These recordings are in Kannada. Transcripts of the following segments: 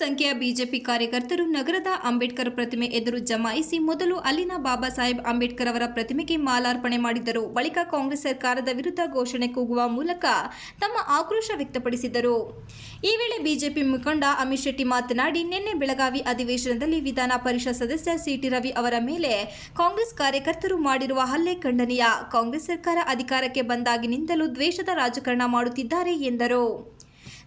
ಜಿಲ್ಲೆಯ ಬಿಜೆಪಿ ಕಾರ್ಯಕರ್ತರು ನಗರದ ಅಂಬೇಡ್ಕರ್ ಪ್ರತಿಮೆ ಎದುರು ಜಮಾಯಿಸಿ ಮೊದಲು ಅಲ್ಲಿನ ಬಾಬಾ ಸಾಹೇಬ್ ಅಂಬೇಡ್ಕರ್ ಅವರ ಪ್ರತಿಮೆಗೆ ಮಾಲಾರ್ಪಣೆ ಮಾಡಿದರು ಬಳಿಕ ಕಾಂಗ್ರೆಸ್ ಸರ್ಕಾರದ ವಿರುದ್ಧ ಘೋಷಣೆ ಕೂಗುವ ಮೂಲಕ ತಮ್ಮ ಆಕ್ರೋಶ ವ್ಯಕ್ತಪಡಿಸಿದರು ಈ ವೇಳೆ ಬಿಜೆಪಿ ಮುಖಂಡ ಅಮಿತ್ ಶೆಟ್ಟಿ ಮಾತನಾಡಿ, ನಿನ್ನೆ ಬೆಳಗಾವಿ ಅಧಿವೇಶನದಲ್ಲಿ ವಿಧಾನ ಪರಿಷತ್ ಸದಸ್ಯ ಸಿಟಿ ರವಿ ಅವರ ಮೇಲೆ ಕಾಂಗ್ರೆಸ್ ಕಾರ್ಯಕರ್ತರು ಮಾಡಿರುವ ಹಲ್ಲೆ ಖಂಡನೀಯ. ಕಾಂಗ್ರೆಸ್ ಸರ್ಕಾರ ಅಧಿಕಾರಕ್ಕೆ ಬಂದಾಗಿನಿಂದಲೂ ದ್ವೇಷದ ರಾಜಕಾರಣ ಮಾಡುತ್ತಿದ್ದಾರೆ ಎಂದರು.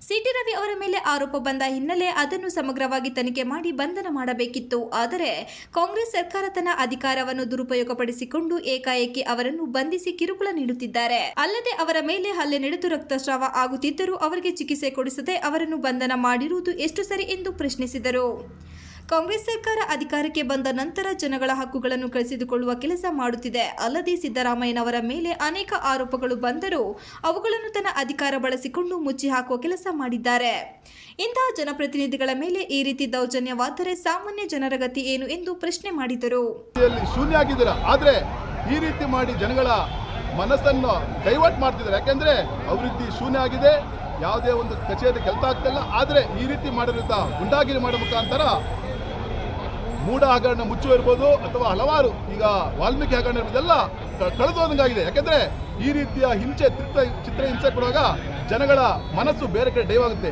ಸಿಟಿ ರವಿ ಅವರ ಮೇಲೆ ಆರೋಪ ಬಂದ ಹಿನ್ನೆಲೆ ಅದನ್ನು ಸಮಗ್ರವಾಗಿ ತನಿಖೆ ಮಾಡಿ ಬಂಧನ ಮಾಡಬೇಕಿತ್ತು. ಆದರೆ ಕಾಂಗ್ರೆಸ್ ಸರ್ಕಾರ ತನ್ನ ಅಧಿಕಾರವನ್ನು ದುರುಪಯೋಗಪಡಿಸಿಕೊಂಡು ಏಕಾಏಕಿ ಅವರನ್ನು ಬಂಧಿಸಿ ಕಿರುಕುಳ ನೀಡುತ್ತಿದ್ದಾರೆ. ಅಲ್ಲದೆ ಅವರ ಮೇಲೆ ಹಲ್ಲೆ ನಡೆದು ರಕ್ತಸ್ರಾವ ಆಗುತ್ತಿದ್ದರೂ ಅವರಿಗೆ ಚಿಕಿತ್ಸೆ ಕೊಡಿಸದೆ ಅವರನ್ನು ಬಂಧನ ಮಾಡಿರುವುದು ಎಷ್ಟು ಸರಿ ಎಂದು ಪ್ರಶ್ನಿಸಿದರು. ಕಾಂಗ್ರೆಸ್ ಸರ್ಕಾರ ಅಧಿಕಾರಕ್ಕೆ ಬಂದ ನಂತರ ಜನಗಳ ಹಕ್ಕುಗಳನ್ನು ಕಳಿಸಿದುಕೊಳ್ಳುವ ಕೆಲಸ ಮಾಡುತ್ತಿದೆ. ಅಲ್ಲದೆ ಸಿದ್ದರಾಮಯ್ಯನವರ ಮೇಲೆ ಅನೇಕ ಆರೋಪಗಳು ಬಂದರೂ ಅವುಗಳನ್ನು ತನ್ನ ಅಧಿಕಾರ ಬಳಸಿಕೊಂಡು ಮುಚ್ಚಿ ಹಾಕುವ ಕೆಲಸ ಮಾಡಿದ್ದಾರೆ. ಇಂತಹ ಜನಪ್ರತಿನಿಧಿಗಳ ಮೇಲೆ ಈ ರೀತಿ ದೌರ್ಜನ್ಯವಾದರೆ ಸಾಮಾನ್ಯ ಜನರ ಗತಿ ಏನು ಎಂದು ಪ್ರಶ್ನೆ ಮಾಡಿದರು. ಶೂನ್ಯ ಆದರೆ ಈ ರೀತಿ ಮಾಡಿ ಜನಗಳ ಮನಸ್ಸನ್ನು ಡೈವರ್ಟ್ ಮಾಡ್ತಿದ್ದಾರೆ. ಯಾಕೆಂದ್ರೆ ಅಭಿವೃದ್ಧಿ ಶೂನ್ಯ ಆಗಿದೆ. ಯಾವುದೇ ಒಂದು ಕಚೇರಿ ಕೆಲಸ ಆಗ್ತಿಲ್ಲ ಆದರೆ ಈ ರೀತಿ ಮಾಡಿರುತ್ತ ಗುಂಡಾಗಿರಿ ಮಾಡೋ ಮುಖಾಂತರ ಮೂಢ ಹಗರಣ ಮುಚ್ಚುವ ಇರ್ಬೋದು ಅಥವಾ ಹಲವಾರು ಈಗ ವಾಲ್ಮೀಕಿ ಹಗರಣ ಇರ್ಬೋದೆಲ್ಲ ಕಳೆದೋದಂಗಾಗಿದೆ ಯಾಕೆಂದ್ರೆ ಈ ರೀತಿಯ ಹಿಂಸೆ, ಚಿತ್ರ ಚಿತ್ರ ಹಿಂಸೆ ಕೊಡುವಾಗ ಜನಗಳ ಮನಸ್ಸು ಬೇರೆ ಕಡೆ ಡೈವ್ ಆಗುತ್ತೆ.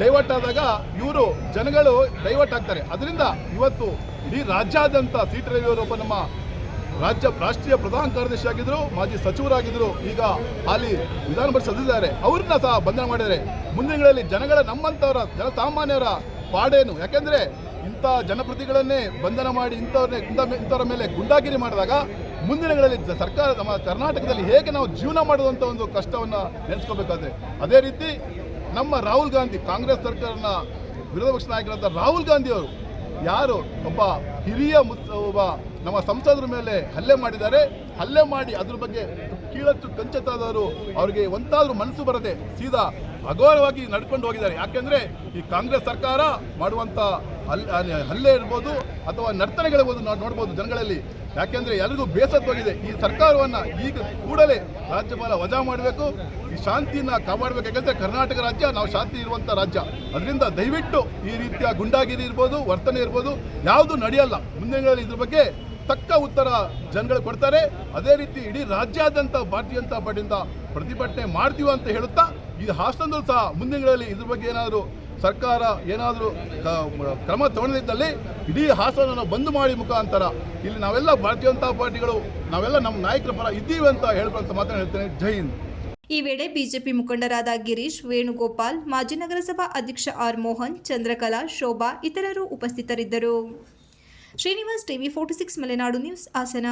ಡೈವರ್ಟ್ ಆದಾಗ ಇವರು ಜನಗಳು ಡೈವರ್ಟ್ ಆಗ್ತಾರೆ. ಅದರಿಂದ ಇವತ್ತು ಇಡೀ ರಾಜ್ಯಾದ್ಯಂತ ಸೀಟ್ ರವಿ ಅವರೊಬ್ಬ ಒಬ್ಬ ನಮ್ಮ ರಾಜ್ಯ, ರಾಷ್ಟ್ರೀಯ ಪ್ರಧಾನ ಕಾರ್ಯದರ್ಶಿ ಆಗಿದ್ರು, ಮಾಜಿ ಸಚಿವರಾಗಿದ್ರು, ಈಗ ಹಾಲಿ ವಿಧಾನ ಪರಿಷತ್ ಸದಸ್ಯರಿದ್ದಾರೆ. ಅವ್ರನ್ನ ಸಹ ಬಂಧನ ಮಾಡಿದರೆ ಮುಂದಿನಗಳಲ್ಲಿ ಜನಗಳ ನಮ್ಮಂಥವರ ಜನಸಾಮಾನ್ಯರ ಪಾಡೇನು? ಯಾಕೆಂದ್ರೆ ಇಂಥ ಜನಪ್ರತಿಗಳನ್ನೇ ಬಂಧನ ಮಾಡಿ ಇಂಥವ್ರನ್ನೇ ಇಂಥ ಇಂಥವ್ರ ಮೇಲೆ ಗುಂಡಾಗಿರಿ ಮಾಡಿದಾಗ ಮುಂದಿನಗಳಲ್ಲಿ ಸರ್ಕಾರ ನಮ್ಮ ಕರ್ನಾಟಕದಲ್ಲಿ ಹೇಗೆ ನಾವು ಜೀವನ ಮಾಡುವಂಥ ಒಂದು ಕಷ್ಟವನ್ನು ನೆನೆಸ್ಕೋಬೇಕಾದ್ರೆ ಅದೇ ರೀತಿ ನಮ್ಮ ರಾಹುಲ್ ಗಾಂಧಿ, ಕಾಂಗ್ರೆಸ್ ಸರ್ಕಾರನ ವಿರೋಧ ಪಕ್ಷ ನಾಯಕರಾದ ರಾಹುಲ್ ಗಾಂಧಿ ಅವರು ಯಾರು ಒಬ್ಬ ಹಿರಿಯ ಒಬ್ಬ ನಮ್ಮ ಸಂಸದರ ಮೇಲೆ ಹಲ್ಲೆ ಮಾಡಿದ್ದಾರೆ, ಹಲ್ಲೆ ಮಾಡಿ ಅದ್ರ ಬಗ್ಗೆ ಕೀಳತ್ತು ಕಂಚತಾದವರು ಅವರಿಗೆ ಒಂದಾದ್ರೂ ಮನಸ್ಸು ಬರದೆ ಸೀದಾ ಅಘೋರವಾಗಿ ನಡ್ಕೊಂಡು ಹೋಗಿದ್ದಾರೆ. ಯಾಕೆಂದ್ರೆ ಈ ಕಾಂಗ್ರೆಸ್ ಸರ್ಕಾರ ಮಾಡುವಂತ ಹಲ್- ಹಲ್ಲೆ- ಇರ್ಬೋದು ಅಥವಾ ನರ್ತನೆಗಳಿರ್ಬೋದು ನಾವು ನೋಡ್ಬೋದು ಜನಗಳಲ್ಲಿ. ಯಾಕೆಂದ್ರೆ ಎಲ್ರಿಗೂ ಬೇಸತ್ತೋಗಿದೆ ಈ ಸರ್ಕಾರವನ್ನ ಈಗ ಕೂಡಲೇ ರಾಜ್ಯಪಾಲ ವಜಾ ಮಾಡಬೇಕು. ಈ ಶಾಂತಿನ ಕಾಪಾಡಬೇಕು. ಯಾಕಂದ್ರೆ ಕರ್ನಾಟಕ ರಾಜ್ಯ ನಾವು ಶಾಂತಿ ಇರುವಂಥ ರಾಜ್ಯ. ಅದರಿಂದ ದಯವಿಟ್ಟು ಈ ರೀತಿಯ ಗುಂಡಾಗಿರಿ ಇರ್ಬೋದು, ವರ್ತನೆ ಇರ್ಬೋದು, ಯಾವುದು ನಡೆಯಲ್ಲ. ಮುಂದಿನಗಳಲ್ಲಿ ದಿನಗಳಲ್ಲಿ ಇದ್ರ ಬಗ್ಗೆ ತಕ್ಕ ಉತ್ತರ ಜನಗಳು ಕೊಡ್ತಾರೆ. ಅದೇ ರೀತಿ ಇಡೀ ರಾಜ್ಯಾದ್ಯಂತ ಭಾರತೀಯ ಜನತಾ ಪಾರ್ಟಿಯಿಂದ ಪ್ರತಿಭಟನೆ ಮಾಡ್ತೀವಿ ಅಂತ ಹೇಳುತ್ತಾ, ಈ ಹಾಸನದಲ್ಲೂ ಸಹ ಮುಂದಿನಗಳಲ್ಲಿ ದಿನಗಳಲ್ಲಿ ಇದ್ರ ಬಗ್ಗೆ ಏನಾದರೂ ಸರ್ಕಾರ ಏನಾದರೂ ಕ್ರಮ ತಗೊಂಡಿದ್ದಲ್ಲಿ ಇಡೀ ಹಾಸನವನ್ನು ಬಂದ್ ಮಾಡಿ ಮುಖಾಂತರ ಇಲ್ಲಿ ನಾವೆಲ್ಲ ಭಾರತೀಯ ಜನತಾ ಪಾರ್ಟಿಗಳು, ನಾವೆಲ್ಲ ನಮ್ಮ ನಾಯಕರ ಪರ ಇದ್ದೀವಿ ಅಂತ ಹೇಳ್ಕೊಂತ ಮಾತ್ರ ಹೇಳ್ತೇನೆ. ಜೈ ಹಿಂದ್. ಈ ವೇಳೆ ಬಿಜೆಪಿ ಮುಖಂಡರಾದ ಗಿರೀಶ್, ವೇಣುಗೋಪಾಲ್, ಮಾಜಿ ನಗರಸಭಾ ಅಧ್ಯಕ್ಷ ಆರ್ ಮೋಹನ್, ಚಂದ್ರಕಲಾ, ಶೋಭಾ ಇತರರು ಉಪಸ್ಥಿತರಿದ್ದರು. Srinivas TV forty six, Malenadu news, Hassan.